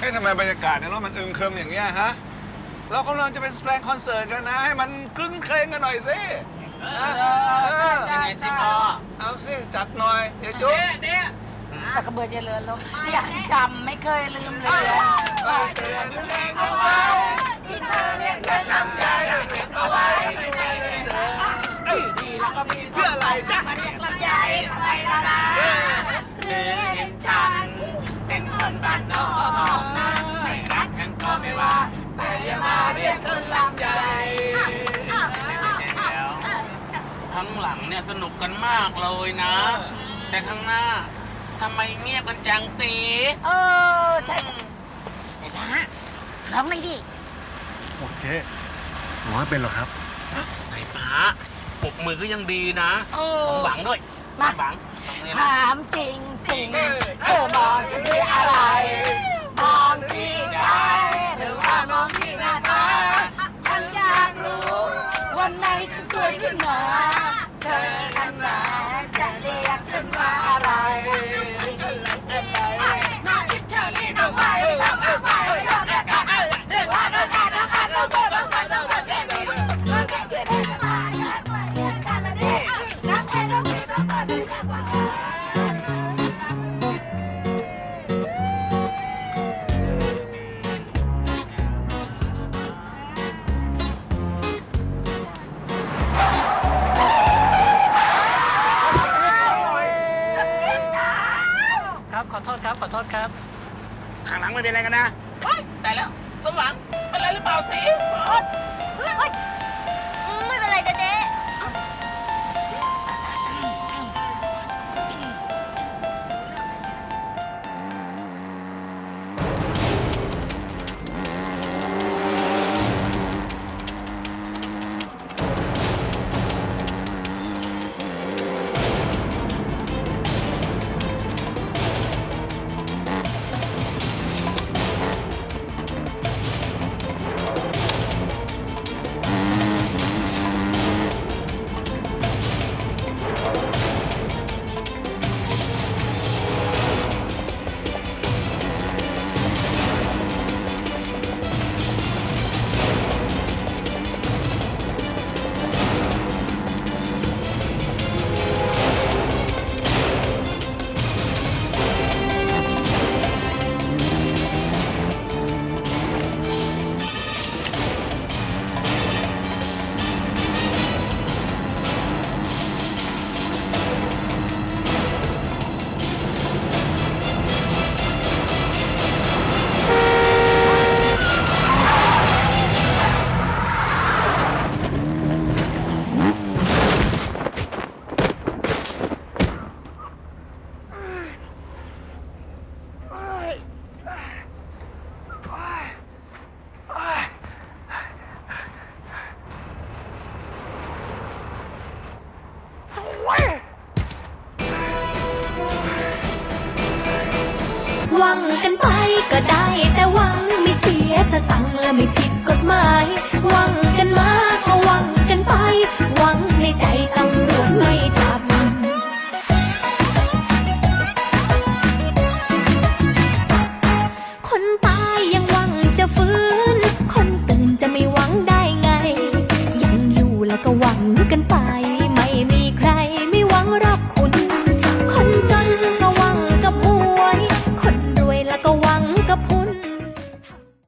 ฮ้ยทำไมบรรยากาศในรถมันอึมครึมอย่างเงี้ยฮะ เรากำลังจะไปแสดงคอนเสิร์ตกันนะ ให้มันคลึ้นเครงกันหน่อยสินะเออยังไงสิพ่อเอาสิ จัดหน่อยเดี๋ยวจุ๊บ สักกระเบือเจริญลมยังจำไม่เคยลืมเลยเตือนเองเอาไว้ที่เธอเรียกเธอทำได้เก็บเอาไว้ในใจเธอชื่อดีแล้วก็มีชื่ออะไรจ๊ะมาเรียกลำไยทำไมล่ะนะหรือเห็นฉัน เป็นคนบ้าน ข้างหลังเนี่ยสนุกกันมากเลยนะ แต่ข้างหน้าทำไมเงียบกันจังสิเออใช่สายฟ้าร้องหน่อยดิโอเคหนูไม่เป็นหรอกครับ สายฟ้าปรบมือก็ยังดีนะเออ สมหวังด้วยสมามหวังตรงนี้นะถามจริงจริงๆเธอมองฉันที่อะไร ขอโทษครับขอโทษครับ ข้างหลังไม่เป็นไรกันนะ เฮ้ยแต่แล้ว หวังกันไปก็ได้